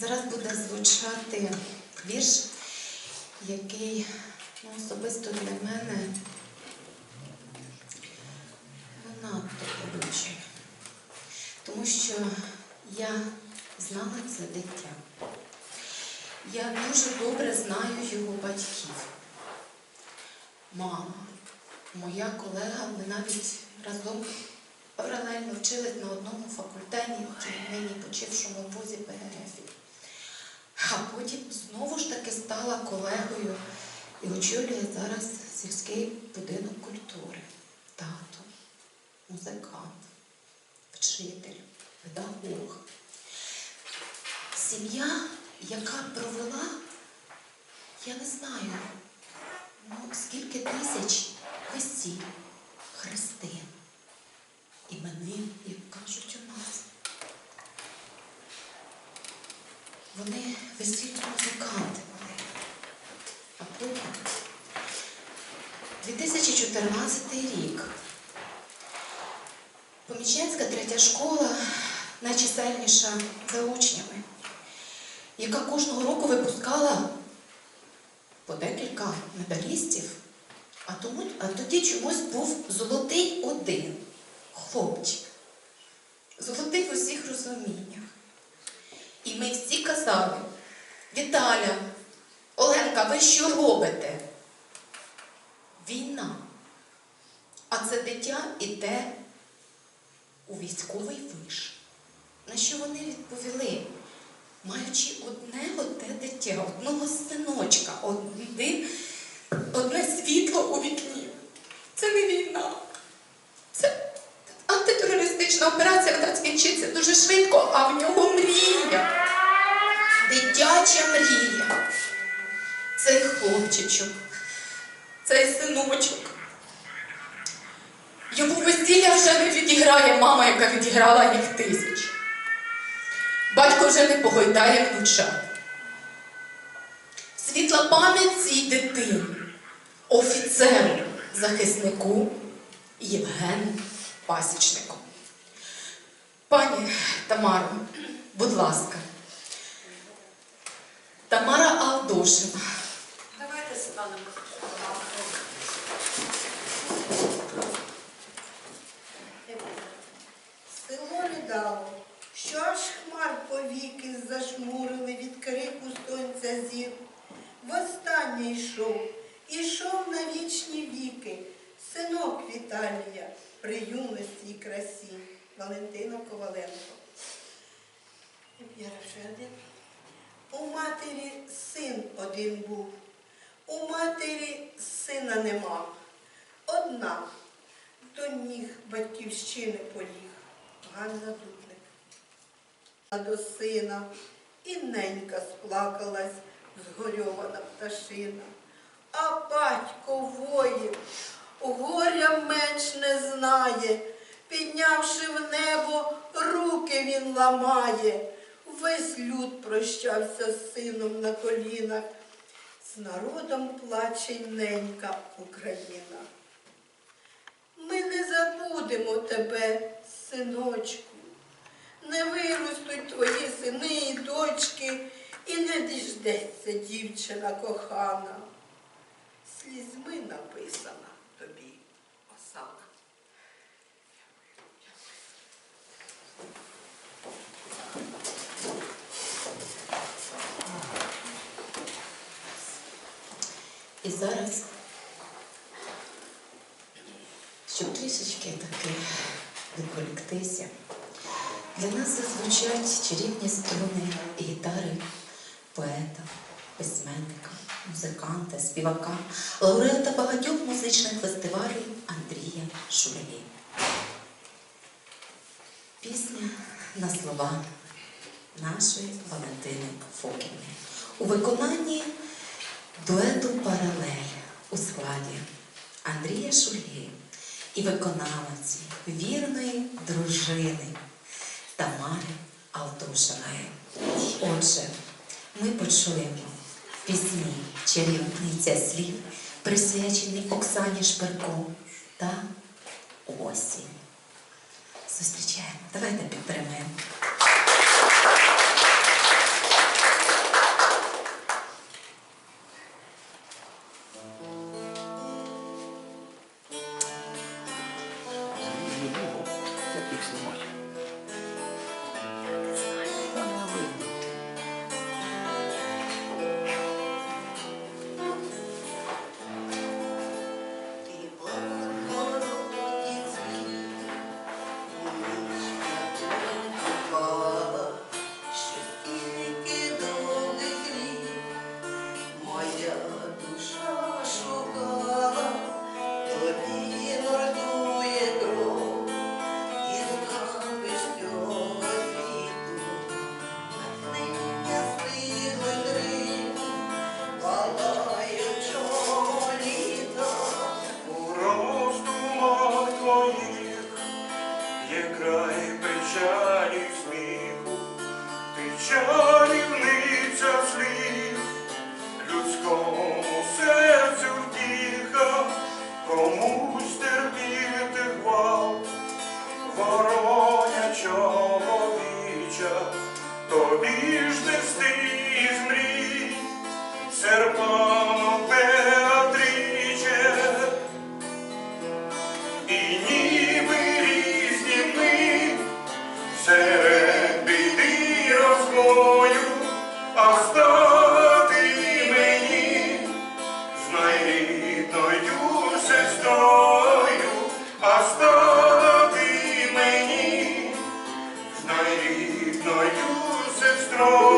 Зараз буде звучати вірш, який ну, особисто для мене надто болючий. Тому що я знала це дитя. Я дуже добре знаю його батьків. Мама, моя колега, ми навіть разом паралельно вчились на одному факультеті, нині почившому вузі ПГРФ. А потім знову ж таки стала колегою і очолює зараз сільський будинок культури. Тато, музикант, вчитель, педагог. Сім'я, яка провела, я не знаю, ну, скільки тисяч весіль, хрестин, іменин, як кажуть у нас. Вони весільні музиканти були. А потім 2014 рік. Поміченська третя школа найчисельніша за учнями, яка кожного року випускала по декілька медалістів, а, тому, а тоді чомусь був золотий один хлопчик. Золотий в усіх розуміннях. І ми всі казали, Віталя, Оленка, ви що робите? Війна. А це дитя іде у військовий виш. На що вони відповіли? Маючи одне оте дитя, одного синочка, один, одне світло у вікні. Це не війна. Це антитерористична операція вона скінчиться дуже швидко, а в нього. Дитяча мрія. Цей хлопчичок, цей синочок. Йому весілля вже не відіграє мама, яка відіграла їх тисяч. Батько вже не погойдає внучат. Світла пам'ять цій дитині, офіцеру, захиснику Євгену Пасічнику. Пані Тамаро, будь ласка. Тамара Алдошина. Давайте станемо. Село не дало, що аж хмар повіки зашмурили від крику сонця зір. Востаннє йшов, ішов на вічні віки, синок Віталія при юності і красі. Валентина Коваленко. У матері син один був, у матері сина нема. Одна до ніг батьківщини поліг. Ганна Дудник. А до сина і ненька сплакалась, згорьована пташина. А батько воїн, горя менш не знає, піднявши в небо, руки він ламає. Весь люд прощався з сином на колінах. З народом плаче ненька Україна. Ми не забудемо тебе, синочку. Не виростуть твої сини і дочки, і не діждеться дівчина кохана. Слізьми написана тобі осана. І зараз, щоб трішечки таки відволіктися, для нас зазвучать чарівні струни і гітари поета, письменника, музиканта, співака, лауреата багатьох музичних фестивалів Андрія Шуляві. Пісня на слова нашої Валентини Фокіни у виконанні дуету Паралель у складі Андрія Шульги і виконавиці вірної дружини Тамари Алтушиної. Отже, ми почуємо в пісні Чарівниця слів, присвячений Оксані Шперко та осінь. Зустрічаємо. Давайте підтримаємо. є край печалі сміху, ти чарівниця слів, людському серцю втіха, комусь терпіти хвал, вороня чоловіча, тобі ж нести з мрій, серпану. Рідною сестрою.